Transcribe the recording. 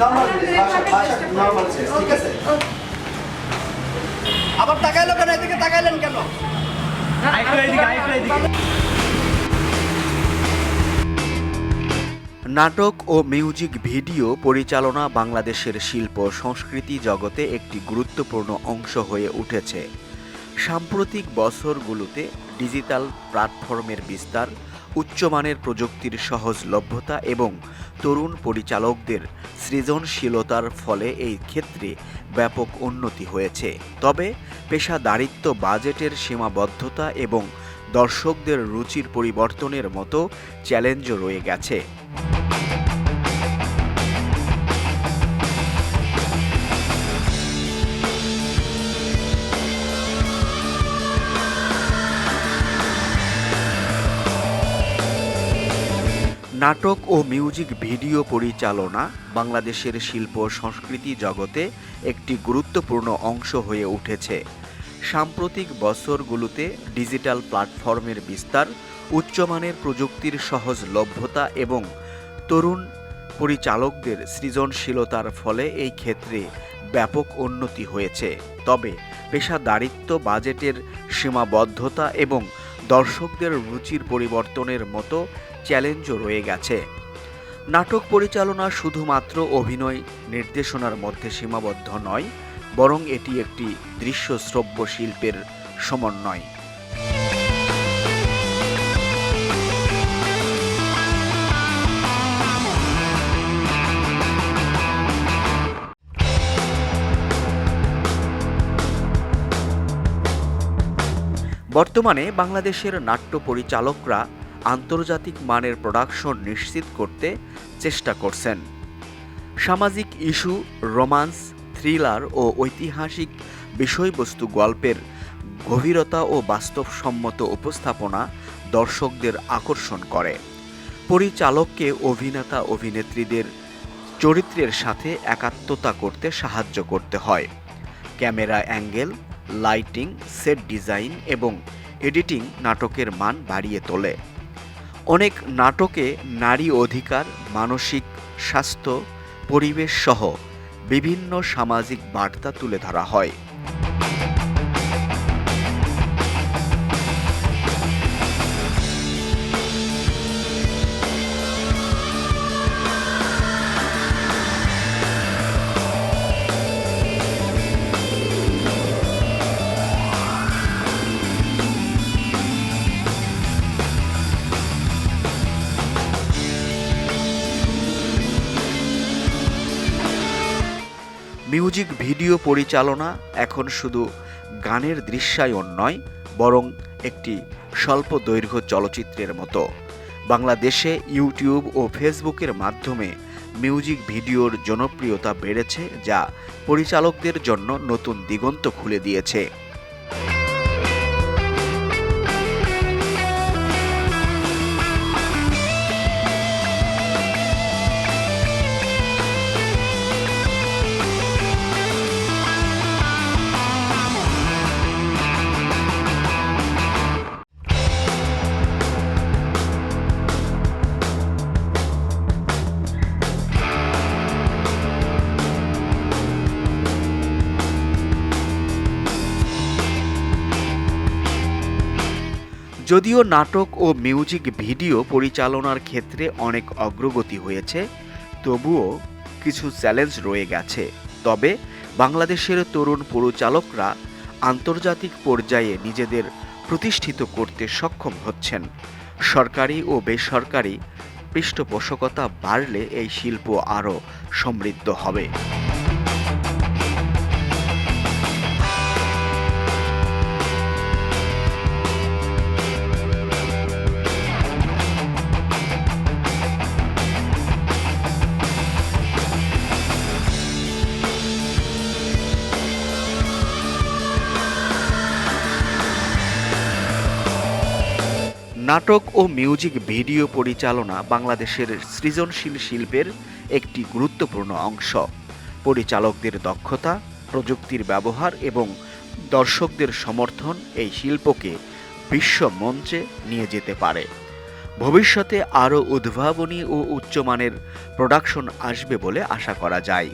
Normal ভাষা ভাষা normal ঠিক আছে? আবার তাকাইলো কেন? এদিকে তাকাইলেন কেন? নাটক ও মিউজিক ভিডিও পরিচালনা বাংলাদেশের শিল্প সংস্কৃতি জগতে একটি গুরুত্বপূর্ণ অংশ হয়ে উঠেছে। সাম্প্রতিক বছরগুলোতে ডিজিটাল প্ল্যাটফর্মের বিস্তার উচ্চমানের প্রযুক্তির সহজলভ্যতা এবং তরুণ পরিচালকদের সৃজনশীলতার ফলে এই ক্ষেত্রে ব্যাপক উন্নতি হয়েছে। তবে পেশাদারিত্ব, বাজেটের সীমাবদ্ধতা এবং দর্শকদের রুচির পরিবর্তনের মতো চ্যালেঞ্জও রয়ে গেছে। নাটক ও মিউজিক ভিডিও পরিচালনা বাংলাদেশের শিল্প সংস্কৃতি জগতে একটি গুরুত্বপূর্ণ অংশ হয়ে উঠেছে। সাম্প্রতিক বছরগুলোতে ডিজিটাল প্ল্যাটফর্মের বিস্তার, উচ্চমানের প্রযুক্তির সহজলভ্যতা এবং তরুণ পরিচালকদের সৃজনশীলতার ফলে এই ক্ষেত্রে ব্যাপক উন্নতি হয়েছে। তবে পেশাদারিত্ব, বাজেটের সীমাবদ্ধতা এবং দর্শকদের রুচির পরিবর্তনের মতো চ্যালেঞ্জও রয়ে গেছে। নাটক পরিচালনা শুধুমাত্র অভিনয় নির্দেশনার মধ্যে সীমাবদ্ধ নয়, বরং এটি একটি দৃশ্যশ্রব্য শিল্পের সমন্বয়। বর্তমানে বাংলাদেশের নাট্য পরিচালকরা আন্তর্জাতিক মানের প্রোডাকশন নিশ্চিত করতে চেষ্টা করছেন। সামাজিক ইস্যু, রোমান্স, থ্রিলার ও ঐতিহাসিক বিষয়বস্তু গল্পের গভীরতা ও বাস্তবসম্মত উপস্থাপনা দর্শকদের আকর্ষণ করে। পরিচালককে অভিনেতা, অভিনেত্রীদের চরিত্রের সাথে একাত্মতা করতে সাহায্য করতে হয়। Camera angle, lighting, set design এবং এডিটিং নাটকের মান বাড়িয়ে তোলে। অনেক নাটকে নারী অধিকার মানসিক স্বাস্থ্য পরিবেশ সহ বিভিন্ন সামাজিক বার্তা তুলে ধরা হয়। মিউজিক ভিডিও পরিচালনা এখন শুধু গানের দৃশ্যায়ন নয়, বরং একটি স্বল্প দৈর্ঘ্য চলচ্চিত্রের মতো। বাংলাদেশে ইউটিউব ও ফেসবুকের মাধ্যমে মিউজিক ভিডিওর জনপ্রিয়তা বেড়েছে, যা পরিচালকদের জন্য নতুন দিগন্ত খুলে দিয়েছে। যদিও নাটক ও মিউজিক ভিডিও পরিচালনার ক্ষেত্রে অনেক অগ্রগতি হয়েছে, তবুও কিছু চ্যালেঞ্জ রয়ে গেছে। তবে বাংলাদেশের তরুণ পরিচালকরা আন্তর্জাতিক পর্যায়ে নিজেদের প্রতিষ্ঠিত করতে সক্ষম হচ্ছেন। সরকারি ও বেসরকারি পৃষ্ঠপোষকতা বাড়লে এই শিল্প আরও সমৃদ্ধ হবে। নাটক ও মিউজিক ভিডিও পরিচালনা বাংলাদেশের সৃজনশীল শিল্পের একটি গুরুত্বপূর্ণ অংশ। পরিচালকদের দক্ষতা, প্রযুক্তির ব্যবহার এবং দর্শকদের সমর্থন এই শিল্পকে বিশ্ব মঞ্চে নিয়ে যেতে পারে। ভবিষ্যতে আরও উদ্ভাবনী ও উচ্চমানের প্রোডাকশন আসবে বলে আশা করা যায়।